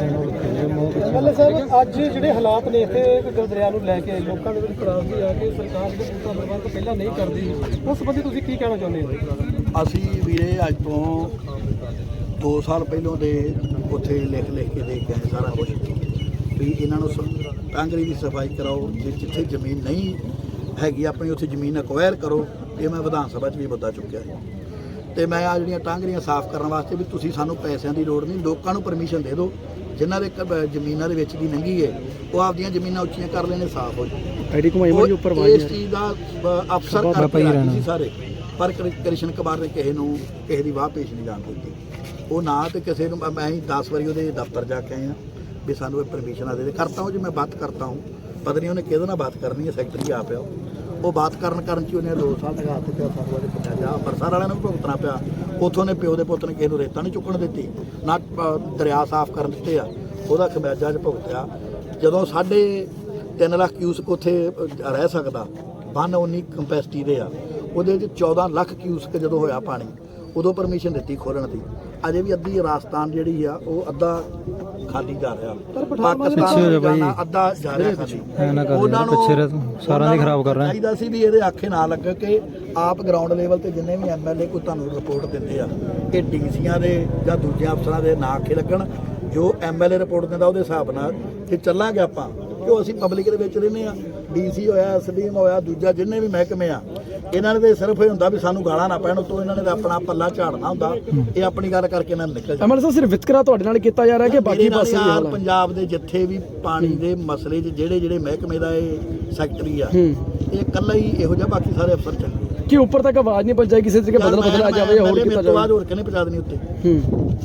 MLA ਸਾਹਿਬ ਅੱਜ ਜਿਹੜੇ ਹਾਲਾਤ ਨੇ ਇੱਥੇ ਘੱਗਰ ਨੂੰ ਲੈ ਕੇ ਲੋਕਾਂ ਦੇ ਵਿੱਚ ਨਾਰਾਜ਼ਗੀ ਆ ਕਿ ਸਰਕਾਰ ਜਿਹੜੇ ਪੂਰਾ ਪ੍ਰਬੰਧ ਪਹਿਲਾਂ ਨਹੀਂ ਕਰਦੀ ਉਸ ਸੰਬੰਧੀ ਤੁਸੀਂ ਕੀ ਕਹਿਣਾ ਚਾਹੁੰਦੇ ਹੋ? ਅਸੀਂ ਵੀਰੇ ਅੱਜ ਤੋਂ 2 ਸਾਲ ਪਹਿਲਾਂ ਦੇ ਉੱਥੇ ਲਿਖ ਲਿਖ ਕੇ ਦੇ ਕੇ ਸਾਰਾ ਕੁਝ ਵੀ ਇਹਨਾਂ ਨੂੰ ਸ- ਟਾਂਗਰੀ ਦੀ ਸਫ਼ਾਈ ਕਰਾਓ, ਜੇ ਜਿੱਥੇ ਜ਼ਮੀਨ ਨਹੀਂ ਹੈਗੀ, ਆਪਣੀ ਉੱਥੇ ਜ਼ਮੀਨ ਅਕਵਾਇਰ ਕਰੋ, ਇਹ ਮੈਂ ਵਿਧਾਨ ਸਭਾ 'ਚ ਵੀ ਮੁੱਦਾ ਚੁੱਕਿਆ ਤੇ ਮੈਂ ਆ ਜਿਹੜੀਆਂ ਟਾਂਗਰੀਆਂ ਸਾਫ਼ ਕਰਨ ਵਾਸਤੇ ਵੀ ਤੁਸੀਂ ਸਾਨੂੰ ਪੈਸਿਆਂ ਦੀ ਲੋੜ ਨਹੀਂ ਲੋਕਾਂ ਨੂੰ ਪਰਮਿਸ਼ਨ ਦੇ ਦਿਓ। ਜਿਨ੍ਹਾਂ ਦੇ ਜ਼ਮੀਨਾਂ ਦੇ ਵਿੱਚ ਦੀ ਲੰਘੀ ਹੈ ਉਹ ਆਪਦੀਆਂ ਜ਼ਮੀਨਾਂ ਉੱਚੀਆਂ ਕਰ ਲੈਣੇ ਸਾਫ਼ ਹੋ ਜਾਣ। ਆਈਡੀ ਘੁਮਾਈ ਉਹ ਇਸ ਚੀਜ਼ ਦਾ ਅਫਸਰ ਰਾਜੀ ਸੀ ਸਾਰੇ। ਪਰ ਕ੍ਰਿ- ਕ੍ਰਿਸ਼ਨ ਕੁਮਾਰ ਨੇ ਕਿਸੇ ਨੂੰ ਕਿਸੇ ਦੀ ਵਾਹ ਪੇਸ਼ ਨਹੀਂ ਜਾਣ ਦਿੱਤੀ ਉਹ ਨਾ ਤੇ ਕਿਸੇ ਨੂੰ ਮੈਂ ਹੀ 10 ਵਾਰੀ ਉਹਦੇ ਦਫ਼ਤਰ ਜਾ ਕੇ ਆਇਆ ਵੀ ਸਾਨੂੰ ਇਹ ਪਰਮਿਸ਼ਨ ਦੇ ਦੇ। ਕਰਤਾ ਹਾਂ ਜੀ ਮੈਂ ਬਾਤ ਕਰਤਾ ਹਾਂ। ਪਤਾ ਨਹੀਂ ਉਹਨੇ ਕਿਹਦੇ ਨਾਲ ਬਾਤ ਕਰਨੀ ਹੈ ਸੈਕਟਰੀ ਆ ਪਿਆ ਉਹ। ਬਾਤ ਕਰਨ ਕਰਨ ਚ ਹੀ ਉਹਨੇ 2 ਸਾਲ ਲਗਾ ਦਿੱਤੇ ਪਿਆ ਸਾਨੂੰ ਉਹਦੇ ਪੁੱਛਿਆ ਜਾ ਅੰਮ੍ਰਿਤਸਰ ਵਾਲਿਆਂ ਨੂੰ ਵੀ ਭੁਗਤਣਾ ਪਿਆ। ਉਥੋਂ ਨੇ ਪਿਓ ਦੇ ਪੁੱਤ ਨੇ ਕਿਸੇ ਨੂੰ ਰੇਤਾ ਨਹੀਂ ਚੁੱਕਣ ਦਿੱਤੀ, ਨਾ ਦਰਿਆ ਸਾਫ਼ ਕਰਨ ਦਿੱਤੇ ਆ। ਉਹਦਾ ਖਮਿਆਜਾ ਚ ਭੁਗਤਿਆ। ਜਦੋਂ ਸਾਡੇ 3 ਲੱਖ ਕਿਊਸਕ ਉੱਥੇ ਰਹਿ ਸਕਦਾ, ਬੰਨ 19 ਕੰਪੈਸਿਟੀ ਦੇ ਆ। ਉਹਦੇ 'ਚ 14 ਲੱਖ ਕਿਊਸਕ ਜਦੋਂ ਹੋਇਆ ਪਾਣੀ, ਉਦੋਂ ਪਰਮਿਸ਼ਨ ਦਿੱਤੀ ਖੋਲਣ ਦੀ। ਅਜੇ ਵੀ ਅੱਧੀ ਰਾਜਸਥਾਨ ਜਿਹੜੀ ਆ, ਉਹ ਅੱਧਾ ਖਾਲੀ ਜਾ ਰਿਹਾ। ਪਾਕਿਸਤਾਨ ਨੂੰ ਜਾਣਾ ਅੱਧਾ ਜਾ ਰਿਹਾ ਖਾਲੀ। ਉਹਨਾਂ ਨੂੰ ਸਾਰਿਆਂ ਦੀ ਖਰਾਬ ਕਰ ਰਿਹਾ। ਚਾਹੀਦਾ ਸੀ ਵੀ ਇਹਦੇ ਆਖੇ ਨਾ ਲੱਗ ਕੇ ਆਪ ਗਰਾਊਂਡ ਲੈਵਲ ਤੇ ਜਿੰਨੇ ਵੀ ਐਮਐਲਏ ਕੋਈ ਤੁਹਾਨੂੰ ਰਿਪੋਰਟ ਦਿੰਦੇ ਆ ਕਿ ਡੀਸੀਆਂ ਦੇ ਜਾਂ ਦੂਜੇ ਅਫਸਰਾਂ ਦੇ ਨਾ ਆਖੇ ਲੱਗਣ। ਜੋ ਐਮਐਲਏ ਰਿਪੋਰਟ ਦਿੰਦਾ ਉਹਦੇ ਹਿਸਾਬ ਨਾਲ ਤੇ ਚੱਲਾਂਗੇ ਆਪਾਂ ਕਿਉਂ ਅਸੀਂ ਪਬਲਿਕ ਦੇ ਵਿੱਚ ਰਹਿੰਦੇ ਆ? ਡੀਸੀ ਹੋਇਆ ਐਸਡੀਐਮ ਹੋਇਆ ਦੂਜਾ ਜਿੰਨੇ ਵੀ ਮਹਿਕਮੇ ਆ ਇਹਨਾਂ ਨੇ ਤੇ ਸਿਰਫ ਇਹ ਹੁੰਦਾ ਵੀ ਸਾਨੂੰ ਗਾਲਾਂ ਨਾ ਪੈਣ ਉਤੋਂ ਇਹਨਾਂ ਨੇ ਤਾਂ ਆਪਣਾ ਪੱਲਾ ਝਾੜਨਾ ਹੁੰਦਾ। ਇਹ ਆਪਣੀ ਗੱਲ ਕਰਕੇ ਇਹਨਾਂ ਨੂੰ ਨਿਕਲ ਐਮਐਲਏ ਸਾਹਿਬ ਸਿਰਫ ਵਿਤਕਰਾ ਤੁਹਾਡੇ ਨਾਲ ਕੀਤਾ ਜਾ ਰਿਹਾ ਕਿ ਬਾਕੀ ਪਾਸੇ ਵੀ ਹਾਲ ਪੰਜਾਬ ਦੇ ਜਿੱਥੇ ਵੀ ਪਾਣੀ ਦੇ ਮਸਲੇ 'ਚ ਜਿਹੜੇ ਜਿਹੜੇ ਮਹਿਕਮੇ ਦਾ ਇਹ ਸੈਕਟਰੀ ਆ ਇਹ ਇਕੱਲਾ ਹੀ ਇਹੋ ਜਿਹਾ ਬਾਕੀ ਸਾਰੇ ਅਫਸਰ ਚੰਗੇ ਕਿ ਉੱਪਰ ਤੱਕ ਆਵਾਜ਼ ਨਹੀਂ ਪਹੁੰਚਾਈ ਕਿਸੇ ਤਰੀਕੇ ਬਦਲ ਬਦਲਾ ਜਾਵੇ ਜਾਂ ਹੋਰ ਕੀਤਾ ਤੋਂ ਜਾਵੇ? ਹੋਰ ਕਿਹਨੇ ਪਹੁੰਚਾ ਦੇਣੀ ਉੱਤੇ?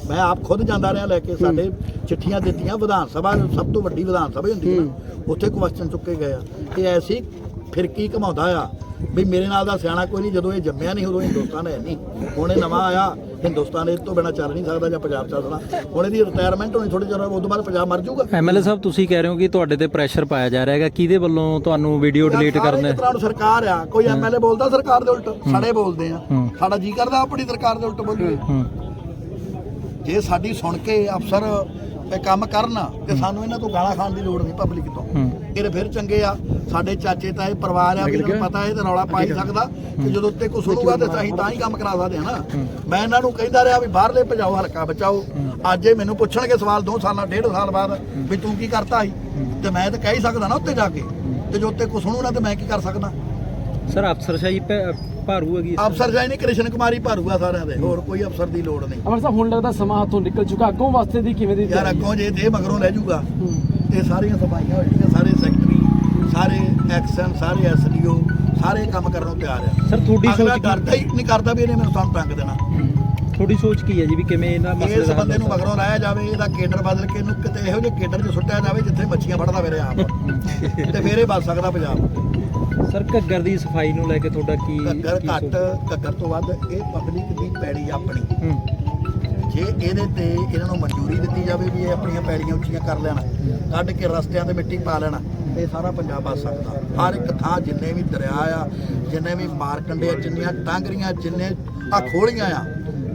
ਮੈਂ ਆਪ ਖੁਦ ਜਾਂਦਾ ਰਿਹਾ ਲੈ ਕੇ ਸਾਡੇ ਚਿੱਠੀਆਂ ਦਿੱਤੀਆਂ ਵਿਧਾਨ ਸਭਾ ਸਭ ਤੋਂ ਵੱਡੀ ਵਿਧਾਨ ਸਭਾ ਹੁੰਦੀ ਹੈ ਉੱਥੇ ਕੁਐਸਚਨ ਚੁੱਕੇ ਗਏ ਆ। ਇਹ ਐਸੀ ਫਿਰਕੀ ਘਮਾਉਂਦਾ ਆ ਵੀ ਮੇਰੇ ਨਾਲ ਦਾ ਸਿਆਣਾ ਕੋਈ ਨਹੀਂ ਜਦੋਂ ਇਹ ਜੰਮਿਆ ਨਹੀਂ ਉਦੋਂ ਹਿੰਦੁਸਤਾਨ ਹੈ ਨਹੀਂ। ਹੁਣ ਇਹ ਨਵਾਂ ਆਇਆ ਹਿੰਦੁਸਤਾਨ ਇਹ ਤੋਂ ਬਿਨਾ ਚੱਲ ਨਹੀਂ ਸਕਦਾ ਜਾਂ ਪੰਜਾਬ ਚੱਲਣਾ ਹੁਣ ਇਹਦੀ ਰਿਟਾਇਰਮੈਂਟ ਹੋਣੀ ਥੋੜੀ ਚਿਰ ਉਸ ਤੋਂ ਬਾਅਦ ਪੰਜਾਬ ਮਰ ਜਾਊਗਾ। ਐਮਐਲਏ ਸਾਹਿਬ ਤੁਸੀਂ ਕਹਿ ਰਹੇ ਹੋ ਕਿ ਤੁਹਾਡੇ ਤੇ ਪ੍ਰੈਸ਼ਰ ਪਾਇਆ ਜਾ ਰਿਹਾ ਹੈਗਾ। ਕਿਹਦੇ ਵੱਲੋਂ ਤੁਹਾਨੂੰ ਵੀਡੀਓ ਡਿਲੀਟ ਕਰਨਾ? ਸਰਕਾਰ ਆ ਕੋਈ ਐਮਐਲਏ ਬੋਲਦਾ ਸਰਕਾਰ ਦੇ ਉਲਟ ਸਾਡੇ ਬੋਲਦੇ ਆ। ਸਾਡਾ ਜੀ ਕਰਦਾ ਆਪਣੀ ਸਰਕਾਰ ਦੇ ਉਲਟ ਬੋਲੀਏ ਜੇ ਸਾਡੀ ਸੁਣ ਕੇ ਅਫਸਰ ਇਹ ਕੰਮ ਕਰਨ ਤੇ ਸਾਨੂੰ ਇਹਨਾਂ ਤੋਂ ਗਾਲਾਂ ਖਾਣ ਦੀ ਲੋੜ ਨਹੀਂ ਪਬਲਿਕ ਤੋਂ। ਇਹ ਤਾਂ ਫਿਰ ਚੰਗੇ ਆ। ਸਾਡੇ ਚਾਚੇ ਤਾਏ ਪਰਿਵਾਰ ਆ ਵੀ ਇਹਨਾਂ ਨੂੰ ਪਤਾ ਇਹ ਤੇ ਰੌਲਾ ਪਾ ਹੀ ਸਕਦਾ। ਤੇ ਜਦੋਂ ਉੱਤੇ ਕੁਛ ਹੋਊਗਾ ਤੇ ਅਸੀਂ ਤਾਂ ਹੀ ਕੰਮ ਕਰਾ ਸਕਦੇ ਹਾਂ ਨਾ। ਮੈਂ ਇਹਨਾਂ ਨੂੰ ਕਹਿੰਦਾ ਰਿਹਾ ਵੀ ਬਾਹਰਲੇ ਭਜਾਓ ਹਲਕਾ ਬਚਾਓ। ਅੱਜ ਇਹ ਮੈਨੂੰ ਪੁੱਛਣਗੇ ਸਵਾਲ 2 ਸਾਲਾਂ ਡੇਢ ਸਾਲ ਬਾਅਦ ਵੀ ਤੂੰ ਕੀ ਕਰਤਾ ਸੀ? ਤੇ ਮੈਂ ਤਾਂ ਕਹਿ ਹੀ ਸਕਦਾ ਨਾ ਉੱਤੇ ਜਾ ਕੇ। ਤੇ ਜੋ ਉੱਤੇ ਹੋਣੂ ਨਾ ਤੇ ਮੈਂ ਕੀ ਕਰ ਸਕਦਾ? ਸਰ ਅਫਸਰਸ਼ਾਹੀ ਭੈ- ਭਾਰੂ ਹੈਗੀ ਅਫਸਰ ਜਾਈ ਨਹੀਂ ਕ੍ਰਿਸ਼ਨ ਕੁਮਾਰੀ ਭਾਰੂਗਾ ਸਾਰਿਆਂ ਦੇ। ਹੋਰ ਕੋਈ ਅਫਸਰ ਦੀ ਲੋੜ ਨਹੀਂ। ਅਮਰ ਸਾਹਿਬ ਹੁਣ ਲੱਗਦਾ ਸਮਾਂ ਹੱਥੋਂ ਨਿਕਲ ਚੁੱਕਾ। ਅੱਗੋਂ ਵਾਸਤੇ ਦੀ ਕਿਵੇਂ ਦੀ ਯਾਰ? ਅੱਗੋਂ ਜੇ ਤੇ ਮਗਰੋਂ ਲੈ ਜਾਊਗਾ। ਤੇ ਸਾਰੀਆਂ ਸਫਾਈਆਂ ਹੋ ਜਾਣਗੀਆਂ ਸਾਰੇ ਸੈਕਟਰੀ ਸਾਰੇ ਐਕਸ਼ਨ ਸਾਰੇ ਐਸਡੀਓ ਸਾਰੇ ਕੰਮ ਕਰਨ ਨੂੰ ਤਿਆਰ ਆ। ਸਰ ਤੁਹਾਡੀ ਸੋਚ ਡਰਦਾ ਹੀ? ਨਹੀਂ ਕਰਦਾ ਵੀ ਇਹਨੇ ਮੈਨੂੰ ਸਾਨੂੰ ਟੰਗ ਦੇਣਾ। ਤੁਹਾਡੀ ਸੋਚ ਕੀ ਹੈ ਜੀ ਵੀ ਕਿਵੇਂ ਇਹਨਾਂ ਮਸਲੇ ਇਸ ਦਾ ਬੰਦੇ ਨੂੰ ਮਗਰੋਂ ਲਾਇਆ ਜਾਵੇ ਇਹਦਾ ਕੇਡਰ ਬਦਲ ਕੇ ਇਹਨੂੰ ਕਿਤੇ ਇਹੋ ਜਿਹੇ ਕੇਡਰ 'ਚ ਸੁੱਟਿਆ ਜਾਵੇ ਜਿੱਥੇ ਮੱਛੀਆਂ ਫੜਦਾ ਫਿਰੇ ਆਪ। ਤੇ ਫੇਰ ਇਹ ਬਚ ਸਕਦਾ ਪੰਜਾਬ? ਸਰ ਘੱਗਰ ਦੀ ਸਫ਼ਾਈ ਨੂੰ ਲੈ ਕੇ ਤੁਹਾਡਾ ਕੀ ਘੱਗਰ ਕੀ ਘੱਟ ਸੋਚ? ਘੱਗਰ ਤੋਂ ਵੱਧ ਇਹ ਪਬਲਿਕ ਦੀ ਪੈੜੀ ਆਪਣੀ। ਹੂੰ। ਜੇ ਇਹਦੇ ਤੇ ਇਹਨਾਂ ਨੂੰ ਮਨਜ਼ੂਰੀ ਦਿੱਤੀ ਜਾਵੇ ਵੀ ਇਹ ਆਪਣੀਆਂ ਪੈੜੀਆਂ ਉੱਚੀਆਂ ਕਰ ਲੈਣ ਕੱਢ ਕੇ ਰਸਤਿਆਂ ਤੇ ਮਿੱਟੀ ਪਾ ਲੈਣ ਇਹ ਸਾਰਾ ਪੰਜਾਬ ਬਚ ਸਕਦਾ। ਹਰ ਇੱਕ ਥਾਂ ਜਿੰਨੇ ਵੀ ਦਰਿਆ ਆ ਜਿੰਨੇ ਵੀ ਮਾਰਕੰਡੇ ਆ ਜਿੰਨੀਆਂ ਟਾਂਗਰੀਆਂ ਜਿੰਨੇ ਆ ਖੋਲੀਆਂ ਆ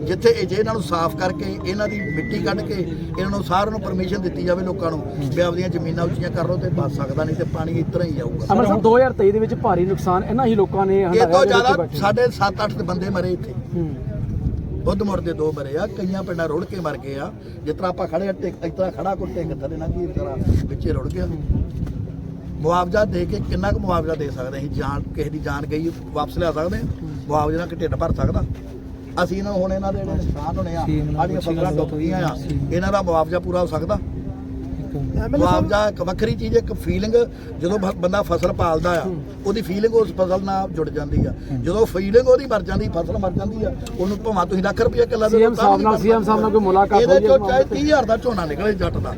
ਜਿੱਥੇ ਇਹ ਜੇ ਇਹਨਾਂ ਨੂੰ ਸਾਫ਼ ਕਰਕੇ ਇਹਨਾਂ ਦੀ ਮਿੱਟੀ ਕੱਢ ਕੇ ਇਹਨਾਂ ਨੂੰ ਸਾਰਿਆਂ ਨੂੰ ਪਰਮਿਸ਼ਨ ਦਿੱਤੀ ਜਾਵੇ ਲੋਕਾਂ ਨੂੰ ਵੀ ਆਪਦੀਆਂ ਜ਼ਮੀਨਾਂ ਉੱਚੀਆਂ ਕਰ ਲਓ ਤੇ ਬਚ ਸਕਦਾ ਨਹੀਂ ਤੇ ਪਾਣੀ ਇਤਰਾ ਹੀ ਜਾਊਗਾ। ਅਮਰ ਸਾਹਿਬ 2023 ਦੇ ਵਿੱਚ ਭਾਰੀ ਨੁਕਸਾਨ ਇਹਨਾਂ ਹੀ ਲੋਕਾਂ ਨੇ ਇਹ ਹੰਢਾਇਆ ਤੋਂ ਜ਼ਿਆਦਾ। ਸਾਡੇ 7-8 ਬੰਦੇ ਮਰੇ ਇੱਥੇ। ਹੂੰ। ਬੁੱਧ ਮੁੜ ਦੇ ਦੋ ਮਰੇ ਆ ਕਈਆਂ ਪਿੰਡਾਂ ਰੁੜ ਕੇ ਮਰ ਗਏ ਆ। ਜਿਸ ਤਰ੍ਹਾਂ ਆਪਾਂ ਖੜੇ ਟਿਕ ਇਸ ਤਰ੍ਹਾਂ ਖੜਾ ਕੋਈ ਟਿਕ ਥੱਲੇ ਨਾ ਕੀ ਤਰ੍ਹਾਂ ਵਿੱਚੇ ਰੁੜ ਗਿਆ। ਮੁਆਵਜ਼ਾ ਦੇ ਕੇ ਕਿੰਨਾ ਕੁ ਮੁਆਵਜ਼ਾ ਦੇ ਸਕਦੇ ਅਸੀਂ ਜਾਨ ਕਿਸੇ ਦੀ ਜਾਨ ਗਈ ਵਾਪਸ ਲਿਆ ਸਕਦੇ ਹਾਂ ਮੁਆਵਜ਼ੇ ਨਾਲ ਕਿ ਢਿੱਡ ਭਰ ਸਕਦਾ? ਅਸੀਂ ਇਹਨਾਂ ਨੂੰ ਹੁਣ ਇਹਨਾਂ ਦੇ ਜਿਹੜੇ ਨੁਕਸਾਨ ਹੋਣੇ ਆ ਸਾਡੀਆਂ ਫਸਲਾਂ ਡੁੱਬ ਗਈਆਂ ਆ ਇਹਨਾਂ ਦਾ ਮੁਆਵਜ਼ਾ ਪੂਰਾ ਹੋ ਸਕਦਾ? ਮੁਆਵਜ਼ਾ ਇੱਕ ਵੱਖਰੀ ਚੀਜ਼ ਇੱਕ ਫੀਲਿੰਗ ਜਦੋਂ ਬ- ਬੰਦਾ ਫਸਲ ਪਾਲਦਾ ਆ ਉਹਦੀ ਫੀਲਿੰਗ ਉਸ ਫਸਲ ਨਾਲ ਜੁੜ ਜਾਂਦੀ ਆ। ਜਦੋਂ ਫੀਲਿੰਗ ਉਹਦੀ ਮਰ ਜਾਂਦੀ ਫਸਲ ਮਰ ਜਾਂਦੀ ਆ ਉਹਨੂੰ ਭਾਵੇਂ ਤੁਸੀਂ ਲੱਖ ਰੁਪਏ ਕਿੱਲਾ ਦੇ ਦਿਓ, CM ਸਾਹਿਬ ਨਾਲ- ਨਹੀਂ CM ਸਾਹਿਬ ਨਾਲ ਕੋਈ ਮੁਲਾਕਾਤ ਇਹਦੇ ਹੋਈ ਹੈ ਚੋਂ ਚਾਹੇ ਮਾਮਲੇ 30000 ਦਾ ਝੋਨਾ ਨਿਕਲੇ ਜੱਟ ਦਾ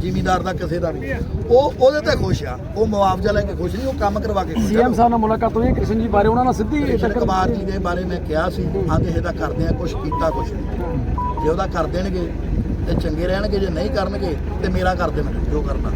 ਜ਼ਿਮੀਦਾਰ ਦਾ ਕਿਸੇ ਦਾ ਵੀ। ਉਹ ਉਹਦੇ ਤੇ ਖੁਸ਼ ਆ ਉਹ ਮੁਆਵਜ਼ਾ ਲੈ ਕੇ ਖੁਸ਼ ਨਹੀਂ ਉਹ ਕੰਮ ਕਰਵਾ ਕੇ ਖੁਸ਼ ਆ। ਸੀਐਮ ਸਾਹਿਬ ਨਾਲ ਮੁਲਾਕਾਤ ਹੋਈ ਹੈ ਕ੍ਰਿਸ਼ਨ ਜੀ ਬਾਰੇ ਉਹਨਾਂ ਨਾਲ ਸਿੱਧੀ ਕ੍ਰਿਸ਼ਨ ਟੱਕਰ ਕੁਮਾਰ ਜੀ ਦੇ ਬਾਰੇ ਮੈਂ ਕਿਹਾ ਸੀ ਆਂਦੇ ਇਹਦਾ ਕਰਦੇ ਆ ਕੁਝ ਕੀਤਾ ਕੁਝ ਜੇ ਉਹਦਾ ਕਰ ਦੇਣਗੇ ਤੇ ਚੰਗੇ ਰਹਿਣਗੇ ਜੇ ਨਹੀਂ ਕਰਨਗੇ ਤੇ ਮੇਰਾ ਕਰ ਦੇਣਗੇ ਜੋ ਕਰਨਾ।